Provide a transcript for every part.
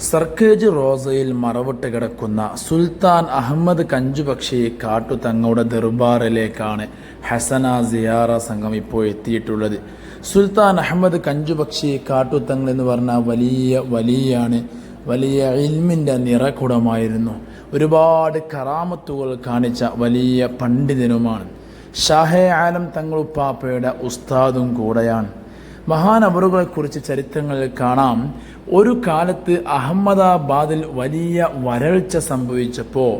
സർക്കേജ് റോസയിൽ മറവിട്ട് കിടക്കുന്ന സുൽത്താൻ അഹമ്മദ് കഞ്ചുപക്ഷിയെ കാട്ടു തങ്ങളുടെ ദർബാറിലേക്കാണ് ഹസന സിയാറ സംഘം ഇപ്പോൾ എത്തിയിട്ടുള്ളത്. സുൽത്താൻ അഹമ്മദ് കഞ്ചുപക്ഷി കാട്ടുതങ്ങൾ എന്ന് പറഞ്ഞാൽ വലിയ വലിയാണ് വലിയ ഇൽമിന്റെ നിറക്കുടമായിരുന്നു. ഒരുപാട് കറാമത്തുകൾ കാണിച്ച വലിയ പണ്ഡിതനുമാണ്. ഷാഹെ ആലം തങ്ങളുപ്പാപ്പയുടെ ഉസ്താദും കൂടെയാണ്. മഹാനവറുകളെക്കുറിച്ച് ചരിത്രങ്ങളിൽ കാണാം. ഒരു കാലത്ത് അഹമ്മദാബാദിൽ വലിയ വരൾച്ച സംഭവിച്ചപ്പോൾ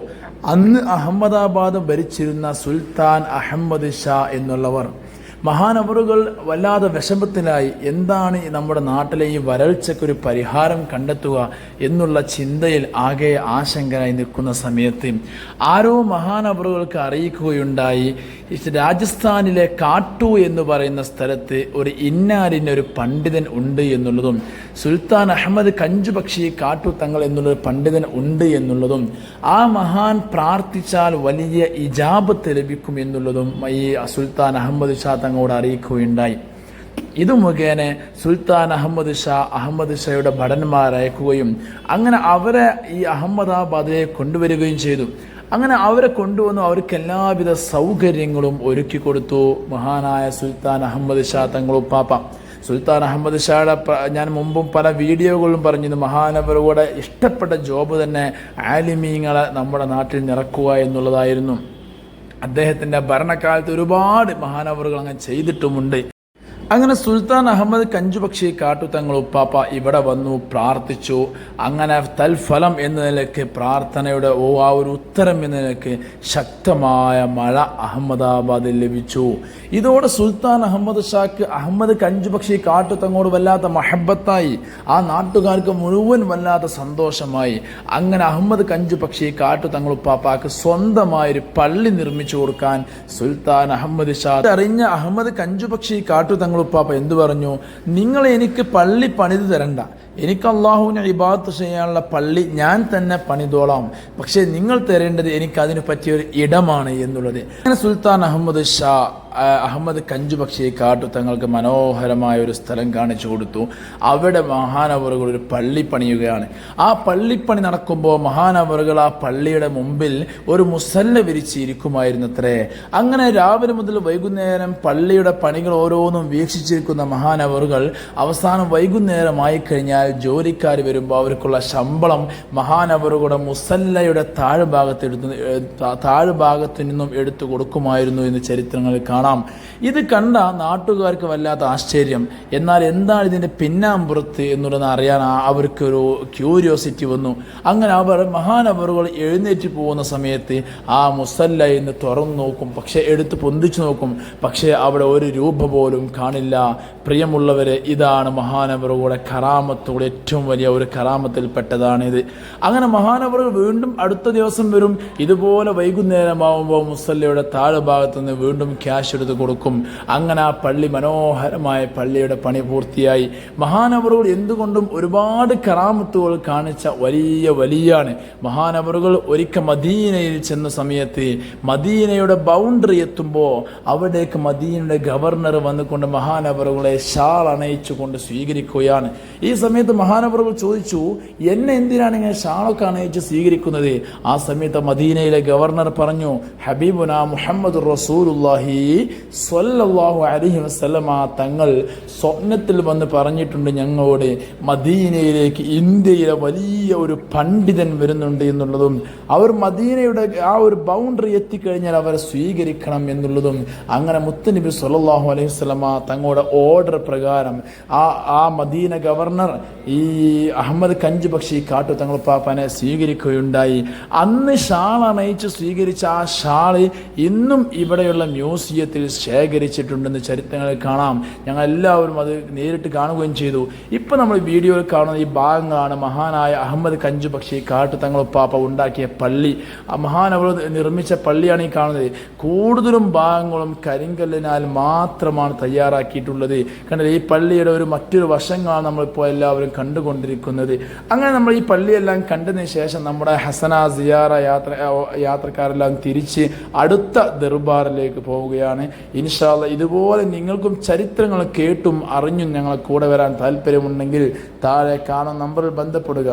അന്ന് അഹമ്മദാബാദ് ഭരിച്ചിരുന്ന സുൽത്താൻ അഹമ്മദ് ഷാ എന്നുള്ളവർ മഹാനവറുകൾ വല്ലാതെ വിഷമത്തിലായി. എന്താണ് നമ്മുടെ നാട്ടിലെ ഈ വരൾച്ചയ്ക്കൊരു പരിഹാരം കണ്ടെത്തുക എന്നുള്ള ചിന്തയിൽ ആകെ ആശങ്കനായി നിൽക്കുന്ന സമയത്ത് ആരോ മഹാനവറുകൾക്ക് അറിയിക്കുകയുണ്ടായി. രാജസ്ഥാനിലെ കാട്ടു എന്ന് പറയുന്ന സ്ഥലത്ത് ഒരു ഇന്നാലിനൊരു പണ്ഡിതൻ ഉണ്ട് എന്നുള്ളതും സുൽത്താൻ അഹമ്മദ് കഞ്ചുപക്ഷി കാട്ടു തങ്ങൾ എന്നുള്ളൊരു പണ്ഡിതൻ ഉണ്ട് എന്നുള്ളതും ആ മഹാൻ പ്രാർത്ഥിച്ചാൽ വലിയ ഇജാബത്ത് ലഭിക്കും എന്നുള്ളതും ഈ സുൽത്താൻ അഹമ്മദ് ഷാ തങ്ങളോട് അറിയിക്കുകയുണ്ടായി. ഇത് മുഖേന സുൽത്താൻ അഹമ്മദ് ഷാ അഹമ്മദ് ഷായുടെ ഭടന്മാർ അയക്കുകയും അങ്ങനെ അവരെ ഈ അഹമ്മദാബാദിലേക്ക് കൊണ്ടുവരികയും ചെയ്തു. അങ്ങനെ അവരെ കൊണ്ടുവന്നു അവർക്ക് എല്ലാവിധ സൗകര്യങ്ങളും ഒരുക്കി കൊടുത്തു. മഹാനായ സുൽത്താൻ അഹമ്മദ് ഷാ തങ്ങളുപ്പാപ്പ സുൽത്താൻ അഹമ്മദ് ഷായുടെ ഞാൻ മുമ്പും പല വീഡിയോകളിലും പറഞ്ഞിരുന്നു മഹാനവരുടെ ഇഷ്ടപ്പെട്ട ജോബ് തന്നെ ആലിമീങ്ങളെ നമ്മുടെ നാട്ടിൽ നിറക്കുക എന്നുള്ളതായിരുന്നു. അദ്ദേഹത്തിന്റെ ഭരണകാലത്ത് ഒരുപാട് മഹാനവറുകൾ അങ്ങനെ ചെയ്തിട്ടുമുണ്ട്. അങ്ങനെ സുൽത്താൻ അഹമ്മദ് കഞ്ചുപക്ഷി കാട്ടുതങ്ങൾ ഉപ്പാപ്പ ഇവിടെ വന്നു പ്രാർത്ഥിച്ചു. അങ്ങനെ തൽഫലം എന്ന നിലയ്ക്ക് പ്രാർത്ഥനയുടെ ഓ ആ ഒരു ഉത്തരം എന്ന നിലയ്ക്ക് ശക്തമായ മഴ അഹമ്മദാബാദിൽ ലഭിച്ചു. ഇതോടെ സുൽത്താൻ അഹമ്മദ് ഷാക്ക് അഹമ്മദ് കഞ്ചുപക്ഷി കാട്ടുതങ്ങോട് വല്ലാത്ത മഹബത്തായി. ആ നാട്ടുകാർക്ക് മുഴുവൻ വല്ലാത്ത സന്തോഷമായി. അങ്ങനെ അഹമ്മദ് കഞ്ചുപക്ഷി കാട്ടുതങ്ങൾ ഉപ്പാപ്പാക്ക് സ്വന്തമായൊരു പള്ളി നിർമ്മിച്ചു കൊടുക്കാൻ സുൽത്താൻ അഹമ്മദ് ഷാ അറിഞ്ഞ അഹമ്മദ് കഞ്ചുപക്ഷി കാട്ടുതങ്ങൾ ഉപ്പാപ്പ എന്തു പറഞ്ഞു? നിങ്ങൾ എനിക്ക് പള്ളി പണിത് തരണ്ട. എനിക്ക് അള്ളാഹുവിനെ ഇബാദത്ത് ചെയ്യാനുള്ള പള്ളി ഞാൻ തന്നെ പണിതോളാം. പക്ഷേ നിങ്ങൾ തരേണ്ടത് എനിക്ക് അതിന് പറ്റിയൊരു ഇടമാണ് എന്നുള്ളത്. അങ്ങനെ സുൽത്താൻ അഹമ്മദ് ഷാ അഹമ്മദ് കഞ്ചുപക്ഷി കാട്ടു. തങ്ങൾക്ക് മനോഹരമായ ഒരു സ്ഥലം കാണിച്ചു കൊടുത്തു. അവിടെ മഹാനവറുകൾ ഒരു പള്ളി പണിയുകയാണ്. ആ പള്ളിപ്പണി നടക്കുമ്പോൾ മഹാനവറുകൾ ആ പള്ളിയുടെ മുമ്പിൽ ഒരു മുസല്ല വിരിച്ചിരിക്കുമായിരുന്നു അത്രേ അങ്ങനെ രാവിലെ മുതൽ വൈകുന്നേരം പള്ളിയുടെ പണികൾ ഓരോന്നും വീക്ഷിച്ചിരിക്കുന്ന മഹാനവറുകൾ അവസാനം വൈകുന്നേരമായി കഴിഞ്ഞാൽ ജോലിക്കാർ വരുമ്പോൾ അവർക്കുള്ള ശമ്പളം മഹാനവറുകളുടെ മുസല്ലയുടെ താഴ്ഭാഗത്ത് എടുത്ത് താഴ്ഭാഗത്തു നിന്നും എടുത്തു കൊടുക്കുമായിരുന്നു എന്ന് ചരിത്രങ്ങളിൽ കാണാം. ഇത് കണ്ട നാട്ടുകാർക്ക് വല്ലാത്ത ആശ്ചര്യം. എന്നാൽ എന്താണ് ഇതിന്റെ പിന്നാമ്പുറത്ത് എന്നുള്ളത് അറിയാൻ അവർക്കൊരു ക്യൂരിയോസിറ്റി വന്നു. അങ്ങനെ അവർ മഹാനവറുകൾ എഴുന്നേറ്റ് പോകുന്ന സമയത്ത് ആ മുസല്ല എന്ന് തുറന്നു നോക്കും പക്ഷേ എടുത്ത് പൊന്തിച്ചു നോക്കും. പക്ഷേ അവിടെ ഒരു രൂപ പോലും കാണില്ല. പ്രിയമുള്ളവരെ ഇതാണ് മഹാനവറുകളുടെ കറാമത്തോടെ ഏറ്റവും വലിയ ഒരു കറാമത്തിൽപ്പെട്ടതാണിത് അങ്ങനെ മഹാനവറുകൾ വീണ്ടും അടുത്ത ദിവസം വരും. ഇതുപോലെ വൈകുന്നേരമാവുമ്പോൾ മുസല്ലയുടെ താഴ്ഭാഗത്ത് നിന്ന് വീണ്ടും ക്യാഷ് എടുത്ത് കൊടുക്കും. അങ്ങനെ ആ പള്ളി മനോഹരമായ പള്ളിയുടെ പണി പൂർത്തിയായി. മഹാനവറുകൾ എന്തുകൊണ്ടും ഒരുപാട് കറാമത്തുകൾ കാണിച്ച വലിയ വലിയാണ്. മഹാനവറുകൾ ഒരിക്കൽ മദീനയിൽ ചെന്ന സമയത്ത് മദീനയുടെ ബൗണ്ടറി എത്തുമ്പോൾ അവിടേക്ക് മദീനയുടെ ഗവർണർ വന്നുകൊണ്ട് മഹാനവറുകളെ ഷാൾ അണയിച്ചുകൊണ്ട് സ്വീകരിക്കുകയാണ്. ഈ സമയത്ത് മഹാനവറുകൾ ചോദിച്ചു എന്നെ എന്തിനാണ് ഇങ്ങനെ ഷാളൊക്കെ അണയിച്ച് സ്വീകരിക്കുന്നത്? ആ സമയത്ത് മദീനയിലെ ഗവർണർ പറഞ്ഞു ഹബീബുന മുഹമ്മദ് റസൂലുല്ലാഹി സ്വല്ലല്ലാഹു അലഹി വസല്ലമ തങ്ങൾ സ്വപ്നത്തിൽ വന്ന് പറഞ്ഞിട്ടുണ്ട് ഞങ്ങളോട് മദീനയിലേക്ക് ഇന്ത്യയിലെ വലിയ ഒരു പണ്ഡിതൻ വരുന്നുണ്ട് എന്നുള്ളതും അവർ മദീനയുടെ ആ ഒരു ബൗണ്ടറി എത്തിക്കഴിഞ്ഞാൽ അവരെ സ്വീകരിക്കണം എന്നുള്ളതും അങ്ങനെ മുത്തനബി സല്ലല്ലാഹു അലൈഹി വസല്ലമ തങ്ങളുടെ ഓർഡർ പ്രകാരം ആ ആ മദീന ഗവർണർ ഈ അഹമ്മദ് കഞ്ച് പക്ഷി കാട്ടു തങ്ങൾ പാപ്പനെ സ്വീകരിക്കുകയുണ്ടായി. അന്ന് ഷാൾ അണയിച്ച് സ്വീകരിച്ച ആ ഷാൾ ഇന്നും ഇവിടെയുള്ള മ്യൂസിയത്തിൽ ശേഖരിച്ചിട്ടുണ്ടെന്ന് ചരിത്രങ്ങളിൽ കാണാം. ഞങ്ങൾ എല്ലാവരും അത് നേരിട്ട് കാണുകയും ചെയ്തു. ഇപ്പം നമ്മൾ വീഡിയോയിൽ കാണുന്ന ഈ ഭാഗങ്ങളാണ് മഹാനായ അഹമ്മദ് കഞ്ചു പക്ഷി കാട്ടു തങ്ങൾ പാപ്പ ഉണ്ടാക്കിയ പള്ളി. ആ മഹാനവർ നിർമ്മിച്ച പള്ളിയാണ് ഈ കാണുന്നത്. കൂടുതലും ഭാഗങ്ങളും കരിങ്കല്ലിനാൽ മാത്രമാണ് തയ്യാറാക്കിയിട്ടുള്ളത് കാരണം ഈ പള്ളിയുടെ ഒരു മറ്റൊരു വശങ്ങളാണ് നമ്മളിപ്പോൾ എല്ലാവരും കണ്ടുകൊണ്ടിരിക്കുന്നത്. അങ്ങനെ നമ്മൾ ഈ പള്ളിയെല്ലാം കണ്ടതിന് ശേഷം നമ്മുടെ ഹസന സിയാറ യാത്ര യാത്രക്കാരെല്ലാം തിരിച്ച് അടുത്ത ദർബാറിലേക്ക് പോവുകയാണ്. ഇൻഷാല്ല ഇതുപോലെ നിങ്ങൾക്കും ചരിത്രങ്ങൾ കേട്ടും അറിഞ്ഞും ഞങ്ങളെ കൂടെ വരാൻ താല്പര്യമുണ്ടെങ്കിൽ താഴെ കാണുന്ന നമ്പറിൽ ബന്ധപ്പെടുക.